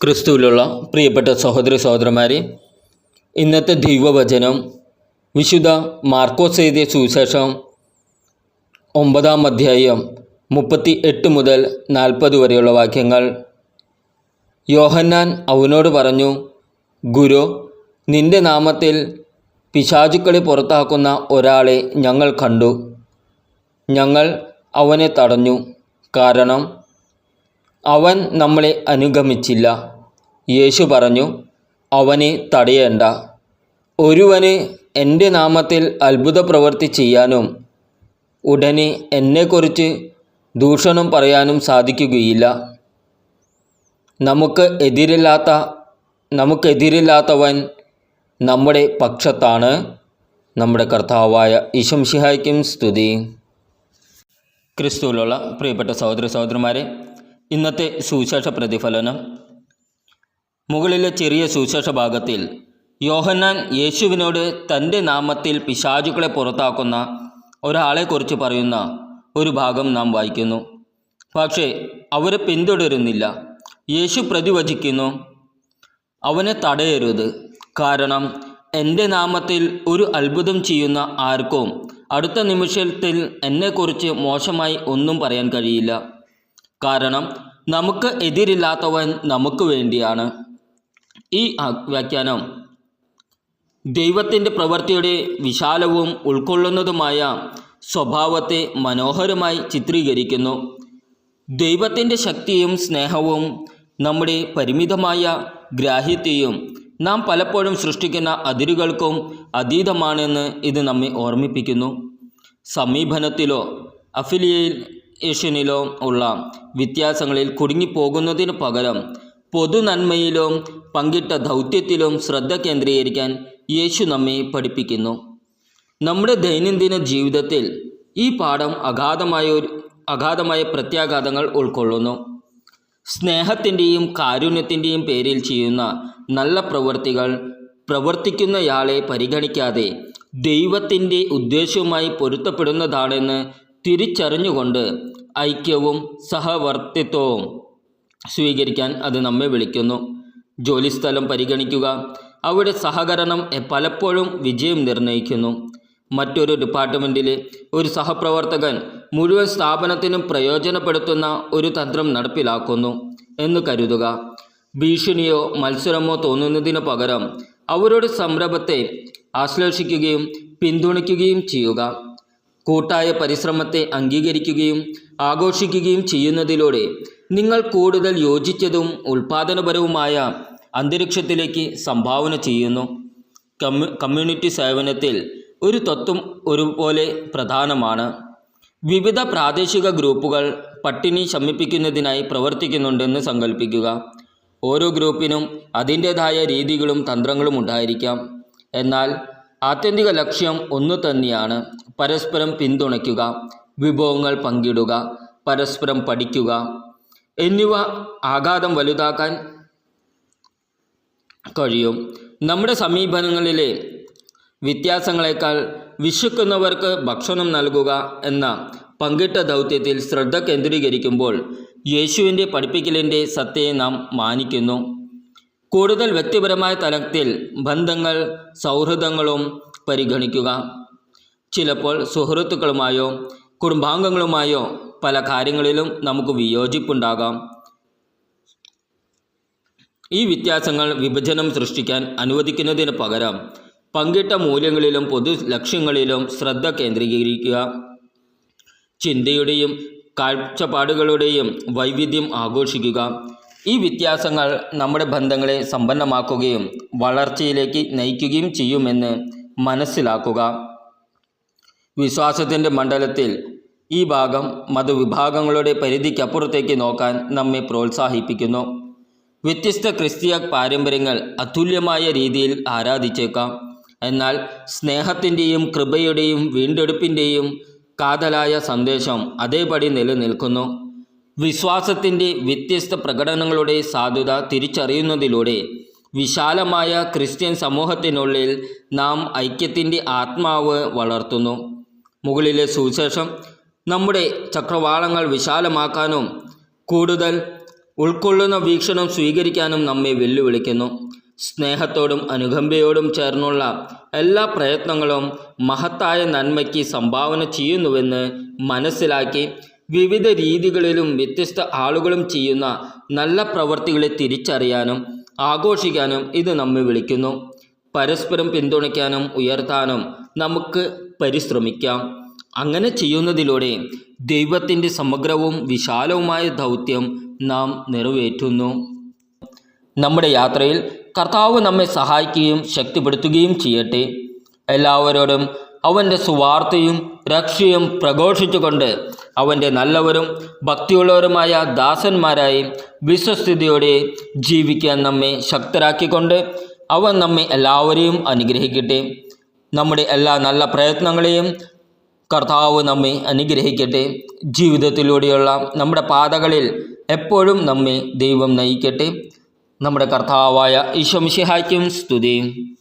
ക്രിസ്തുവിലുള്ള പ്രിയപ്പെട്ട സഹോദര സഹോദരന്മാരെ ഇന്നത്തെ ദൈവവചനം വിശുദ്ധ മാർക്കോസ് എഴുതിയ സുവിശേഷം ഒമ്പതാം അധ്യായം മുപ്പത്തി എട്ട് മുതൽ നാൽപ്പത് വരെയുള്ള വാക്യങ്ങൾ യോഹന്നാൻ അവനോട് പറഞ്ഞു ഗുരു നിന്റെ നാമത്തിൽ പിശാചുക്കളെ പുറത്താക്കുന്ന ഒരാളെ ഞങ്ങൾ കണ്ടു. ഞങ്ങൾ അവനെ തടഞ്ഞു. കാരണം അവൻ നമ്മളെ അനുഗമിച്ചില്ല. യേശു പറഞ്ഞു അവനെ തടയേണ്ട. ഒരുവന് എന്റെ നാമത്തിൽ അത്ഭുത പ്രവൃത്തി ചെയ്യാനും ഉടനെ എന്നെക്കുറിച്ച് ദൂഷണം പറയാനും സാധിക്കുകയില്ല. നമുക്ക് എതിരില്ലാത്ത നമുക്കെതിരില്ലാത്തവൻ നമ്മുടെ പക്ഷത്താണ്. നമ്മുടെ കർത്താവായ ഈശംഷിഹായ്ക്കും സ്തുതി. ക്രിസ്തുവിലുള്ള പ്രിയപ്പെട്ട സഹോദര സഹോദരന്മാരെ ഇന്നത്തെ സുവിശേഷ പ്രതിഫലനം. മുകളിലെ ചെറിയ സുവിശേഷ ഭാഗത്തിൽ യോഹന്നാൻ യേശുവിനോട് തന്റെ നാമത്തിൽ പിശാചുക്കളെ പുറത്താക്കുന്ന ഒരാളെക്കുറിച്ച് പറയുന്ന ഒരു ഭാഗം നാം വായിക്കുന്നു. പക്ഷേ അവരെ പിന്തുടരുന്നില്ല. യേശു പ്രതിവചിക്കുന്നു അവനെ തടയരുത്. കാരണം എന്റെ നാമത്തിൽ ഒരു അത്ഭുതം ചെയ്യുന്ന ആർക്കും അടുത്ത നിമിഷത്തിൽ എന്നെക്കുറിച്ച് മോശമായി ഒന്നും പറയാൻ കഴിയില്ല. കാരണം നമുക്ക് എതിരില്ലാത്തവൻ നമുക്ക് വേണ്ടിയാണ്. ഈ വ്യാഖ്യാനം ദൈവത്തിന്റെ പ്രവൃത്തിയുടെ വിശാലവും ഉൾക്കൊള്ളുന്നതുമായ സ്വഭാവത്തെ മനോഹരമായി ചിത്രീകരിക്കുന്നു. ദൈവത്തിന്റെ ശക്തിയും സ്നേഹവും നമ്മുടെ പരിമിതമായ ഗ്രാഹ്യത്തെയും നാം പലപ്പോഴും സൃഷ്ടിക്കുന്ന അതിരുകൾക്കും അതീതമാണെന്ന് ഇത് നമ്മെ ഓർമ്മിപ്പിക്കുന്നു. സമീപനത്തിലോ അഫിലിയേഷനിലോ ഉള്ള വ്യത്യാസങ്ങളിൽ കുടുങ്ങിപ്പോകുന്നതിന് പകരം പൊതു നന്മയിലും പങ്കിട്ട ദൗത്യത്തിലും ശ്രദ്ധ കേന്ദ്രീകരിക്കാൻ യേശു നമ്മെ പഠിപ്പിക്കുന്നു. നമ്മുടെ ദൈനംദിന ജീവിതത്തിൽ ഈ പാഠം അഗാധമായ ഒരു അഗാധമായ പ്രത്യാഘാതങ്ങൾ ഉൾക്കൊള്ളുന്നു. സ്നേഹത്തിന്റെയും കാരുണ്യത്തിന്റെയും പേരിൽ ചെയ്യുന്ന നല്ല പ്രവൃത്തികൾ പ്രവർത്തിക്കുന്നയാളെ പരിഗണിക്കാതെ ദൈവത്തിന്റെ ഉദ്ദേശവുമായി പൊരുത്തപ്പെടുന്നതാണെന്ന് തിരിച്ചറിഞ്ഞുകൊണ്ട് ഐക്യവും സഹവർത്തിത്വവും സ്വീകരിക്കാൻ അത് നമ്മെ വിളിക്കുന്നു. ജോലിസ്ഥലം പരിഗണിക്കുക. അവിടെ സഹകരണം പലപ്പോഴും വിജയം നിർണയിക്കുന്നു മറ്റൊരു ഡിപ്പാർട്ട്മെന്റിലെ ഒരു സഹപ്രവർത്തകൻ മുഴുവൻ സ്ഥാപനത്തിനും പ്രയോജനപ്പെടുത്തുന്ന ഒരു തന്ത്രം നടപ്പിലാക്കുന്നു എന്ന് കരുതുക. ഭീഷണിയോ മത്സരമോ തോന്നുന്നതിന് പകരം അവരുടെ സംരംഭത്തെ ആശ്ലേഷിക്കുകയും പിന്തുണയ്ക്കുകയും ചെയ്യുക. കൂട്ടായ പരിശ്രമത്തെ അംഗീകരിക്കുകയും ആഘോഷിക്കുകയും ചെയ്യുന്നതിലൂടെ നിങ്ങൾ കൂടുതൽ യോജിച്ചതും ഉൽപാദനപരവുമായ അന്തരീക്ഷത്തിലേക്ക് സംഭാവന ചെയ്യുന്നു. കമ്മ്യൂ കമ്മ്യൂണിറ്റി സേവനത്തിൽ ഒരു തത്വം ഒരുപോലെ പ്രധാനമാണ്. വിവിധ പ്രാദേശിക ഗ്രൂപ്പുകൾ പട്ടിണി ശമിപ്പിക്കുന്നതിനായി പ്രവർത്തിക്കുന്നുണ്ടെന്ന് സങ്കല്പിക്കുക ഓരോ ഗ്രൂപ്പിനും അതിന്റേതായ രീതികളും തന്ത്രങ്ങളും ഉണ്ടായിരിക്കാം. എന്നാൽ ആത്യന്തിക ലക്ഷ്യം ഒന്നു തന്നെയാണ്. പരസ്പരം പിന്തുണയ്ക്കുക വിഭവങ്ങൾ പങ്കിടുക പരസ്പരം പഠിക്കുക. എന്നിവ ആഘാതം വലുതാക്കാൻ കഴിയും. നമ്മുടെ സമീപനങ്ങളിലെ വ്യത്യാസങ്ങളെക്കാൾ വിശക്കുന്നവർക്ക് ഭക്ഷണം നൽകുക എന്ന പങ്കിട്ട ദൗത്യത്തിൽ ശ്രദ്ധ കേന്ദ്രീകരിക്കുമ്പോൾ യേശുവിന്റെ പഠിപ്പിക്കലിന്റെ സത്യയെ നാം മാനിക്കുന്നു. കൂടുതൽ വ്യക്തിപരമായ തലത്തിൽ ബന്ധങ്ങൾ സൗഹൃദങ്ങളും പരിഗണിക്കുക. ചിലപ്പോൾ സുഹൃത്തുക്കളുമായോ കുടുംബാംഗങ്ങളുമായോ പല കാര്യങ്ങളിലും നമുക്ക് വിയോജിപ്പുണ്ടാകാം. ഈ വ്യത്യാസങ്ങൾ വിഭജനം സൃഷ്ടിക്കാൻ അനുവദിക്കുന്നതിന് പകരം പങ്കിട്ട മൂല്യങ്ങളിലും പൊതു ലക്ഷ്യങ്ങളിലും ശ്രദ്ധ കേന്ദ്രീകരിക്കുക. ചിന്തയുടെയും കാഴ്ചപ്പാടുകളുടെയും വൈവിധ്യം ആഘോഷിക്കുക. ഈ വ്യത്യാസങ്ങൾ നമ്മുടെ ബന്ധങ്ങളെ സമ്പന്നമാക്കുകയും വളർച്ചയിലേക്ക് നയിക്കുകയും ചെയ്യുമെന്ന് മനസ്സിലാക്കുക. വിശ്വാസത്തിന്റെ മണ്ഡലത്തിൽ ഈ ഭാഗം മതവിഭാഗങ്ങളുടെ പരിധിക്കപ്പുറത്തേക്ക് നോക്കാൻ നമ്മെ പ്രോത്സാഹിപ്പിക്കുന്നു. വ്യത്യസ്ത ക്രിസ്തീയ പാരമ്പര്യങ്ങൾ അതുല്യമായ രീതിയിൽ ആരാധിച്ചേക്കാം. എന്നാൽ സ്നേഹത്തിന്റെയും കൃപയുടെയും വീണ്ടെടുപ്പിന്റെയും കാതലായ സന്ദേശം അതേപടി നിലനിൽക്കുന്നു. വിശ്വാസത്തിന്റെ വ്യത്യസ്ത പ്രകടനങ്ങളുടെ സാധുത തിരിച്ചറിയുന്നതിലൂടെ വിശാലമായ ക്രിസ്ത്യൻ സമൂഹത്തിനുള്ളിൽ നാം ഐക്യത്തിന്റെ ആത്മാവ് വളർത്തുന്നു. മുകളിലെ സുവിശേഷം നമ്മുടെ ചക്രവാളങ്ങൾ വിശാലമാക്കാനും കൂടുതൽ ഉൾക്കൊള്ളുന്ന വീക്ഷണം സ്വീകരിക്കാനും നമ്മെ വെല്ലുവിളിക്കുന്നു. സ്നേഹത്തോടും അനുകമ്പയോടും ചേർന്നുള്ള എല്ലാ പ്രയത്നങ്ങളും മഹത്തായ നന്മയ്ക്ക് സംഭാവന ചെയ്യുന്നുവെന്ന് മനസ്സിലാക്കി വിവിധ രീതികളിലും വ്യത്യസ്ത ആളുകളും ചെയ്യുന്ന നല്ല പ്രവർത്തികളെ തിരിച്ചറിയാനും ആഘോഷിക്കാനും ഇത് നമ്മെ വിളിക്കുന്നു. പരസ്പരം പിന്തുണയ്ക്കാനും ഉയർത്താനും നമുക്ക് പരിശ്രമിക്കാം. അങ്ങനെ ചെയ്യുന്നതിലൂടെ ദൈവത്തിന്റെ സമഗ്രവും വിശാലവുമായ ദൗത്യം നാം നിറവേറ്റുന്നു. നമ്മുടെ യാത്രയിൽ കർത്താവ് നമ്മെ സഹായിക്കുകയും ശക്തിപ്പെടുത്തുകയും ചെയ്യട്ടെ. എല്ലാവരോടും അവന്റെ സുവാർത്തയും രക്ഷയും പ്രഘോഷിച്ചുകൊണ്ട് അവന്റെ നല്ലവരും ഭക്തിയുള്ളവരുമായ ദാസന്മാരായി വിശ്വസ്ഥിതിയോടെ ജീവിക്കാൻ നമ്മെ ശക്തരാക്കിക്കൊണ്ട് അവൻ നമ്മെ എല്ലാവരെയും അനുഗ്രഹിക്കട്ടെ. നമ്മുടെ എല്ലാ നല്ല പ്രയത്നങ്ങളെയും കർത്താവ് നമ്മെ അനുഗ്രഹിക്കട്ടെ. ജീവിതത്തിലൂടെയുള്ള നമ്മുടെ പാതകളിൽ എപ്പോഴും നമ്മെ ദൈവം നയിക്കട്ടെ. നമ്മുടെ കർത്താവായ ഈശോ സ്തുതിയും. സ്തുതി